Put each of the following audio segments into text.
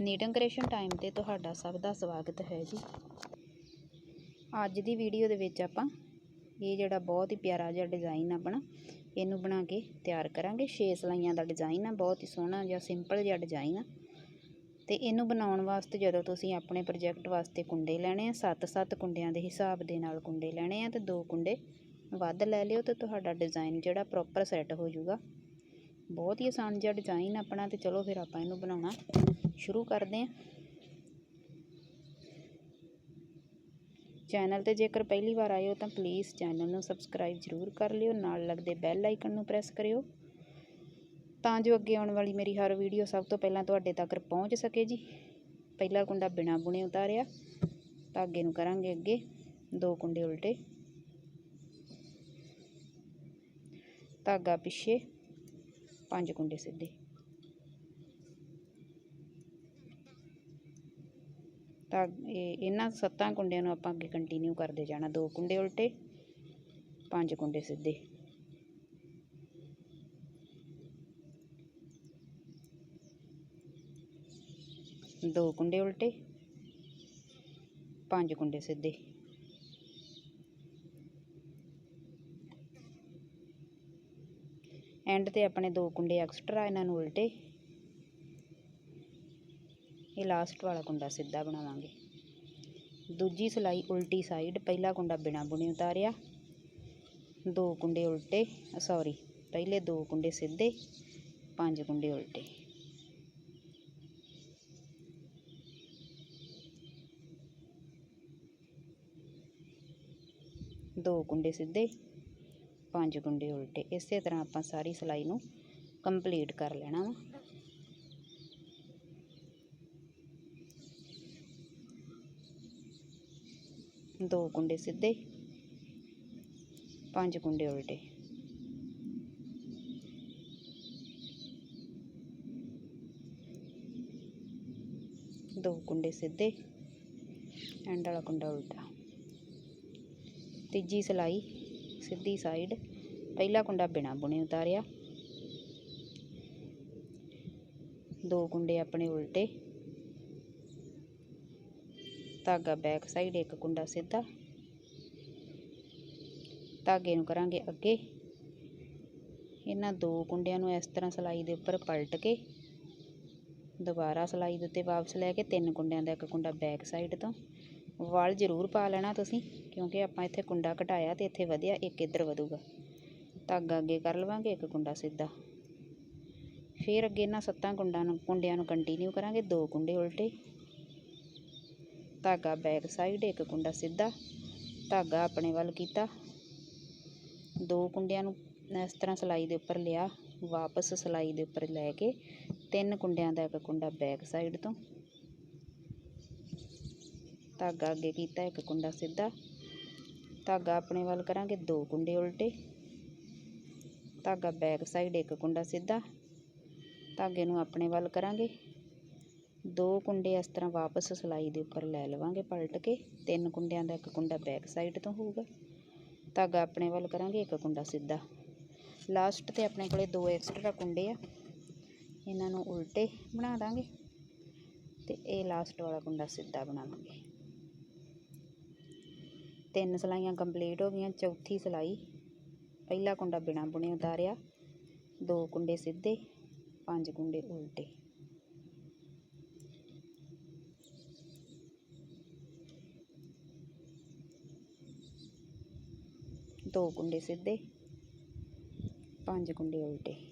ਨੀਟਨ creation time ਤੇ ਤੁਹਾਡਾ ਸਭ ਦਾ ਸਵਾਗਤ ਹੈ ਜੀ। ਅੱਜ ਦੀ ਵੀਡੀਓ ਦੇ ਵਿੱਚ ਆਪਾਂ ਇਹ ਜਿਹੜਾ ਬਹੁਤ ਹੀ ਪਿਆਰਾ ਜਿਹਾ ਡਿਜ਼ਾਈਨ ਆਪਣਾ, ਇਹਨੂੰ ਬਣਾ ਕੇ ਤਿਆਰ ਕਰਾਂਗੇ। 6 ਸਲਾਈਆਂ ਦਾ ਡਿਜ਼ਾਈਨ ਆ, ਬਹੁਤ ਹੀ ਸੋਹਣਾ ਜਿਹਾ, ਸਿੰਪਲ ਜਿਹਾ ਡਿਜ਼ਾਈਨ ਆ। ਤੇ ਇਹਨੂੰ ਬਣਾਉਣ ਵਾਸਤੇ ਜਦੋਂ ਤੁਸੀਂ ਆਪਣੇ ਪ੍ਰੋਜੈਕਟ ਵਾਸਤੇ ਕੁੰਡੇ ਲੈਣੇ ਆ 7-7 ਕੁੰਡਿਆਂ ਦੇ ਹਿਸਾਬ ਦੇ ਨਾਲ ਕੁੰਡੇ ਲੈਣੇ ਆ ਤੇ ਦੋ ਕੁੰਡੇ ਵੱਧ ਲੈ ਲਿਓ ਤੇ ਤੁਹਾਡਾ ਡਿਜ਼ਾਈਨ ਜਿਹੜਾ ਪ੍ਰੋਪਰ ਸੈੱਟ ਹੋ ਜਾਊਗਾ। ਬਹੁਤ ਹੀ ਆਸਾਨ ਜਿਹਾ ਡਿਜ਼ਾਈਨ ਆਪਣਾ ਤੇ ਚਲੋ ਫਿਰ ਆਪਾਂ ਇਹਨੂੰ ਬਣਾਉਣਾ ਸ਼ੁਰੂ ਕਰਦੇ ਹਾਂ। ਚੈਨਲ ਤੇ ਜੇਕਰ ਪਹਿਲੀ ਵਾਰ ਆਏ ਹੋ ਤਾਂ ਪਲੀਜ਼ ਚੈਨਲ ਨੂੰ ਸਬਸਕ੍ਰਾਈਬ ਜ਼ਰੂਰ ਕਰ ਲਿਓ, ਨਾਲ ਲੱਗਦੇ ਬੈਲ ਆਈਕਨ ਨੂੰ ਪ੍ਰੈਸ ਕਰਿਓ, ਤਾਂ ਜੋ ਅੱਗੇ ਆਉਣ ਵਾਲੀ ਮੇਰੀ ਹਰ ਵੀਡੀਓ ਸਭ ਤੋਂ ਪਹਿਲਾਂ ਤੁਹਾਡੇ ਤੱਕ ਪਹੁੰਚ ਸਕੇ ਜੀ। ਪਹਿਲਾ ਕੁੰਡਾ ਬਿਨਾ ਬੁਣੇ ਉਤਾਰਿਆ ਧਾਗੇ ਨੂੰ ਕਰਾਂਗੇ ਅੱਗੇ, ਦੋ ਕੁੰਡੇ ਉਲਟੇ, ਧਾਗਾ ਪਿੱਛੇ। ਪੰਜ ਕੁੰਡੇ ਸਿੱਧੇ। ਤਾਂ ਇਹਨਾਂ ਸੱਤਾਂ ਕੁੰਡਿਆਂ ਨੂੰ ਆਪਾਂ ਅੱਗੇ ਕੰਟੀਨਿਊ ਕਰਦੇ ਜਾਣਾ। ਦੋ ਕੁੰਡੇ ਉਲਟੇ, ਪੰਜ ਕੁੰਡੇ ਸਿੱਧੇ। ਦੋ ਕੁੰਡੇ ਉਲਟੇ, ਪੰਜ ਕੁੰਡੇ ਸਿੱਧੇ। ਐਂਡ ਤੇ ਆਪਣੇ ਦੋ ਕੁੰਡੇ ਐਕਸਟਰਾ ਇਹਨਾਂ ਨੂੰ ਉਲਟੇ। ਇਹ ਲਾਸਟ ਵਾਲਾ ਕੁੰਡਾ ਸਿੱਧਾ ਬਣਾਵਾਂਗੇ। ਦੂਜੀ ਸਲਾਈ ਉਲਟੀ ਸਾਈਡ ਪਹਿਲਾ ਕੁੰਡਾ ਬਿਨਾ ਬੁਣੀ ਉਤਾਰਿਆ। ਦੋ ਕੁੰਡੇ ਉਲਟੇ ਸੌਰੀ ਪਹਿਲੇ ਦੋ ਕੁੰਡੇ ਸਿੱਧੇ, ਪੰਜ ਕੁੰਡੇ ਉਲਟੇ। ਦੋ ਕੁੰਡੇ ਸਿੱਧੇ। ਪੰਜ ਕੁੰਡੇ ਉਲਟੇ। ਇਸੇ ਤਰ੍ਹਾਂ ਆਪਾਂ ਸਾਰੀ ਸਿਲਾਈ ਨੂੰ ਕੰਪਲੀਟ ਕਰ ਲੈਣਾ ਵਾ। ਦੋ ਕੁੰਡੇ ਸਿੱਧੇ, ਪੰਜ ਕੁੰਡੇ ਉਲਟੇ। ਦੋ ਕੁੰਡੇ ਸਿੱਧੇ, ਐਂਡ ਵਾਲਾ ਕੁੰਡਾ ਉਲਟਾ। ਤੀਜੀ ਸਲਾਈ ਸਿੱਧੀ ਸਾਈਡ ਪਹਿਲਾ ਕੁੰਡਾ ਬਿਨਾ ਬੁਣੇ ਉਤਾਰਿਆ। ਦੋ ਕੁੰਡੇ ਆਪਣੇ ਉਲਟੇ। ਧਾਗਾ ਬੈਕ ਸਾਈਡ ਇੱਕ ਕੁੰਡਾ ਸਿੱਧਾ। ਧਾਗੇ ਨੂੰ ਕਰਾਂਗੇ ਅੱਗੇ। ਇਹਨਾਂ ਦੋ ਕੁੰਡਿਆਂ ਨੂੰ ਇਸ ਤਰ੍ਹਾਂ ਸਲਾਈ ਦੇ ਉੱਪਰ ਪਲਟ ਕੇ, ਦੁਬਾਰਾ ਸਲਾਈ ਦੇ ਉੱਤੇ ਵਾਪਸ ਲੈ ਕੇ ਤਿੰਨ ਕੁੰਡਿਆਂ ਦਾ ਇੱਕ ਕੁੰਡਾ ਬੈਕ ਸਾਈਡ ਤੋਂ। ਵਲ ਜ਼ਰੂਰ ਪਾ ਲੈਣਾ ਤੁਸੀਂ, ਕਿਉਂਕਿ ਆਪਾਂ ਇੱਥੇ ਕੁੰਡਾ ਘਟਾਇਆ ਤੇ ਇੱਥੇ ਵਧਿਆ, ਇੱਕ ਇੱਧਰ ਵਧੂਗਾ। ਧਾਗਾ ਅੱਗੇ ਕਰ ਲਵਾਂਗੇ, ਇੱਕ ਕੁੰਡਾ ਸਿੱਧਾ। ਫਿਰ ਅੱਗੇ ਇਹਨਾਂ ਸੱਤਾਂ ਕੁੰਡਾਂ ਨੂੰ, ਕੁੰਡਿਆਂ ਨੂੰ ਕੰਟੀਨਿਊ ਕਰਾਂਗੇ, ਦੋ ਕੁੰਡੇ ਉਲਟੇ। ਧਾਗਾ ਬੈਕ ਸਾਈਡ ਇੱਕ ਕੁੰਡਾ ਸਿੱਧਾ। ਧਾਗਾ ਆਪਣੇ ਵੱਲ ਕੀਤਾ। ਦੋ ਕੁੰਡਿਆਂ ਨੂੰ ਇਸ ਤਰ੍ਹਾਂ ਸਲਾਈ ਦੇ ਉੱਪਰ ਲਿਆ, ਵਾਪਸ ਸਲਾਈ ਦੇ ਉੱਪਰ ਲੈ ਕੇ, ਤਿੰਨ ਕੁੰਡਿਆਂ ਦਾ ਇੱਕ ਕੁੰਡਾ ਬੈਕ ਸਾਈਡ ਤੋਂ। ਧਾਗਾ ਅੱਗੇ ਕੀਤਾ, ਇੱਕ ਕੁੰਡਾ ਸਿੱਧਾ। ਧਾਗਾ ਆਪਣੇ ਵੱਲ ਕਰਾਂਗੇ, ਦੋ ਕੁੰਡੇ ਉਲਟੇ। ਧਾਗਾ ਬੈਕ ਸਾਈਡ ਇੱਕ ਕੁੰਡਾ ਸਿੱਧਾ। ਧਾਗੇ ਨੂੰ ਆਪਣੇ ਵੱਲ ਕਰਾਂਗੇ। ਦੋ ਕੁੰਡੇ ਇਸ ਤਰ੍ਹਾਂ ਵਾਪਸ ਸਲਾਈ ਦੇ ਉੱਪਰ ਲੈ ਲਵਾਂਗੇ ਪਲਟ ਕੇ। ਤਿੰਨ ਕੁੰਡਿਆਂ ਦਾ ਇੱਕ ਕੁੰਡਾ ਬੈਕ ਸਾਈਡ ਤੋਂ ਹੋਊਗਾ। ਧਾਗਾ ਆਪਣੇ ਵੱਲ ਕਰਾਂਗੇ, ਇੱਕ ਕੁੰਡਾ ਸਿੱਧਾ। ਲਾਸਟ ਤੇ ਆਪਣੇ ਕੋਲੇ ਦੋ ਐਕਸਟਰਾ ਕੁੰਡੇ ਆ। ਇਹਨਾਂ ਨੂੰ ਉਲਟੇ ਬਣਾ ਦਾਂਗੇ ਤੇ ਇਹ ਲਾਸਟ ਵਾਲਾ ਕੁੰਡਾ ਸਿੱਧਾ ਬਣਾਵਾਂਗੇ। ਤਿੰਨ ਸਲਾਈਆਂ ਕੰਪਲੀਟ ਹੋ ਗਈਆਂ, ਚੌਥੀ ਸਲਾਈ। ਪਹਿਲਾ ਕੁੰਡਾ ਬਿਨਾ ਬੁਣੇ ਉਤਾਰਿਆ, ਦੋ ਕੁੰਡੇ ਸਿੱਧੇ, ਪੰਜ ਕੁੰਡੇ ਉਲਟੇ। ਦੋ ਕੁੰਡੇ ਸਿੱਧੇ, ਪੰਜ ਕੁੰਡੇ ਉਲਟੇ।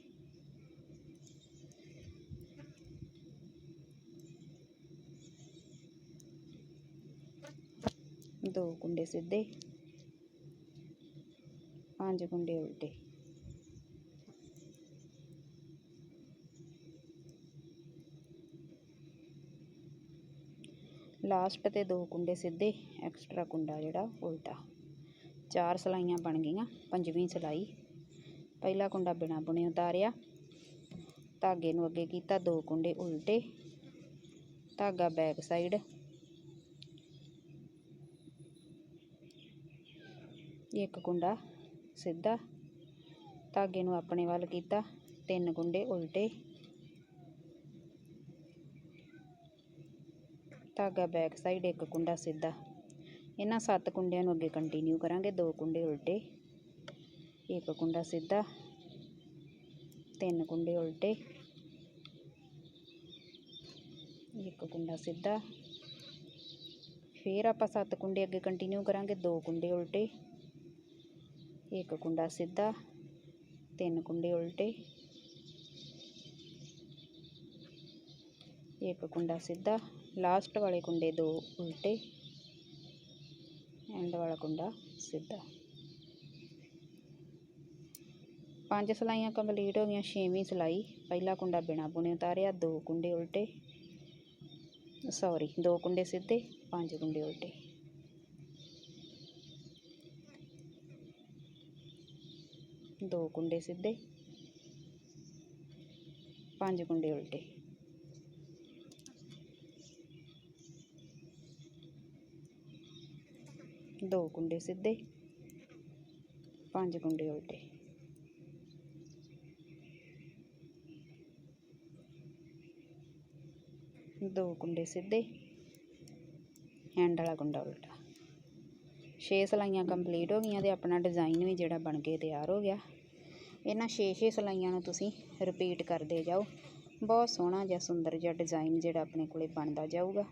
ਦੋ ਕੁੰਡੇ ਸਿੱਧੇ, ਪੰਜ ਕੁੰਡੇ ਉਲਟੇ। ਲਾਸਟ ਤੇ ਦੋ ਕੁੰਡੇ ਸਿੱਧੇ, ਐਕਸਟਰਾ ਕੁੰਡਾ ਜਿਹੜਾ ਉਲਟਾ। ਚਾਰ ਸਲਾਈਆਂ ਬਣ ਗਈਆਂ, ਪੰਜਵੀਂ ਸਲਾਈ। ਪਹਿਲਾ ਕੁੰਡਾ ਬਿਨਾ ਬੁਣੇ ਉਤਾਰਿਆ। ਧਾਗੇ ਨੂੰ ਅੱਗੇ ਕੀਤਾ ਦੋ ਕੁੰਡੇ ਉਲਟੇ। ਧਾਗਾ ਬੈਕ ਸਾਈਡ ਇੱਕ ਕੁੰਡਾ ਸਿੱਧਾ ਧਾਗੇ ਨੂੰ ਆਪਣੇ ਵੱਲ ਕੀਤਾ, ਤਿੰਨ ਕੁੰਡੇ ਉਲਟੇ। ਧਾਗਾ ਬੈਕ ਸਾਈਡ ਇੱਕ ਕੁੰਡਾ ਸਿੱਧਾ। ਇਹਨਾਂ ਸੱਤ ਕੁੰਡਿਆਂ ਨੂੰ ਅੱਗੇ ਕੰਟੀਨਿਊ ਕਰਾਂਗੇ, ਦੋ ਕੁੰਡੇ ਉਲਟੇ, ਇੱਕ ਕੁੰਡਾ ਸਿੱਧਾ, ਤਿੰਨ ਕੁੰਡੇ ਉਲਟੇ, ਇੱਕ ਕੁੰਡਾ ਸਿੱਧਾ। ਫਿਰ ਆਪਾਂ ਸੱਤ ਕੁੰਡੇ ਅੱਗੇ ਕੰਟੀਨਿਊ ਕਰਾਂਗੇ, ਦੋ ਕੁੰਡੇ ਉਲਟੇ। ਇੱਕ ਕੁੰਡਾ ਸਿੱਧਾ, ਤਿੰਨ ਕੁੰਡੇ ਉਲਟੇ। ਇੱਕ ਕੁੰਡਾ ਸਿੱਧਾ ਲਾਸਟ ਵਾਲੇ ਕੁੰਡੇ ਦੋ ਉਲਟੇ। ਐਂਡ ਵਾਲਾ ਕੁੰਡਾ ਸਿੱਧਾ। ਪੰਜ ਸਲਾਈਆਂ ਕੰਪਲੀਟ ਹੋ ਗਈਆਂ, ਛੇਵੀਂ ਸਲਾਈ। ਪਹਿਲਾ ਕੁੰਡਾ ਬਿਨਾ ਬੁਣੇ ਉਤਾਰਿਆ, ਦੋ ਕੁੰਡੇ ਉਲਟੇ। ਸੌਰੀ ਦੋ ਕੁੰਡੇ ਸਿੱਧੇ, ਪੰਜ ਕੁੰਡੇ ਉਲਟੇ। ਦੋ ਕੁੰਡੇ ਸਿੱਧੇ ਪੰਜ ਕੁੰਡੇ ਉਲਟੇ ਦੋ ਕੁੰਡੇ ਸਿੱਧੇ ਪੰਜ ਕੁੰਡੇ ਉਲਟੇ ਦੋ ਕੁੰਡੇ ਸਿੱਧੇ ਹੈਂਡ ਵਾਲਾ ਕੁੰਡਾ ਉਲਟਾ ਛੇ ਸਲਾਈਆਂ ਕੰਪਲੀਟ ਹੋ ਗਈਆਂ ਤੇ ਆਪਣਾ ਡਿਜ਼ਾਈਨ ਵੀ ਜਿਹੜਾ ਬਣ ਕੇ ਤਿਆਰ ਹੋ ਗਿਆ। ਇਹਨਾਂ ਛੇ ਛੇ ਸਲਾਈਆਂ ਨੂੰ ਤੁਸੀਂ ਰਿਪੀਟ ਕਰਦੇ ਜਾਓ। ਬਹੁਤ ਸੋਹਣਾ ਜਿਹਾ ਸੁੰਦਰ ਜਿਹਾ ਡਿਜ਼ਾਈਨ ਜਿਹੜਾ ਆਪਣੇ ਕੋਲੇ ਬਣਦਾ ਜਾਊਗਾ।